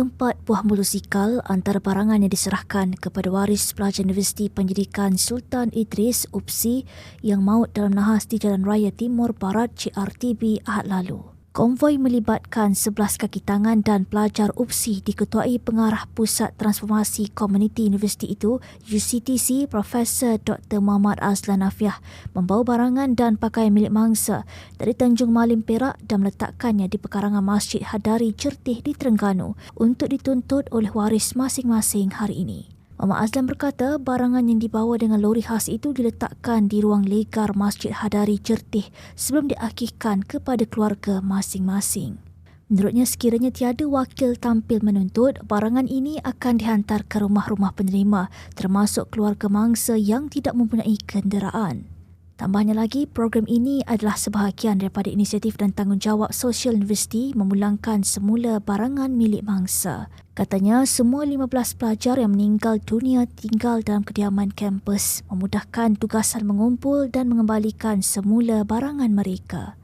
Empat buah motosikal antara barangan yang diserahkan kepada waris pelajar Universiti Pendidikan Sultan Idris UPSI yang maut dalam nahas di Jalan Raya Timur Barat CRTB Ahad lalu. Konvoi melibatkan 11 kaki tangan dan pelajar UPSI diketuai pengarah Pusat Transformasi Komuniti Universiti itu, UCTC, Profesor Dr. Muhammad Azlan Afiah, membawa barangan dan pakaian milik mangsa dari Tanjung Malim Perak dan meletakkannya di pekarangan Masjid Hadari Certih di Terengganu untuk dituntut oleh waris masing-masing hari ini. Muhammad Azlan berkata barangan yang dibawa dengan lori khas itu diletakkan di ruang legar Masjid Hadari Jertih sebelum diakihkan kepada keluarga masing-masing. Menurutnya sekiranya tiada wakil tampil menuntut, barangan ini akan dihantar ke rumah-rumah penerima termasuk keluarga mangsa yang tidak mempunyai kenderaan. Tambahnya lagi, program ini adalah sebahagian daripada inisiatif dan tanggungjawab sosial universiti memulangkan semula barangan milik mangsa. Katanya, semua 15 pelajar yang meninggal dunia tinggal dalam kediaman kampus memudahkan tugasan mengumpul dan mengembalikan semula barangan mereka.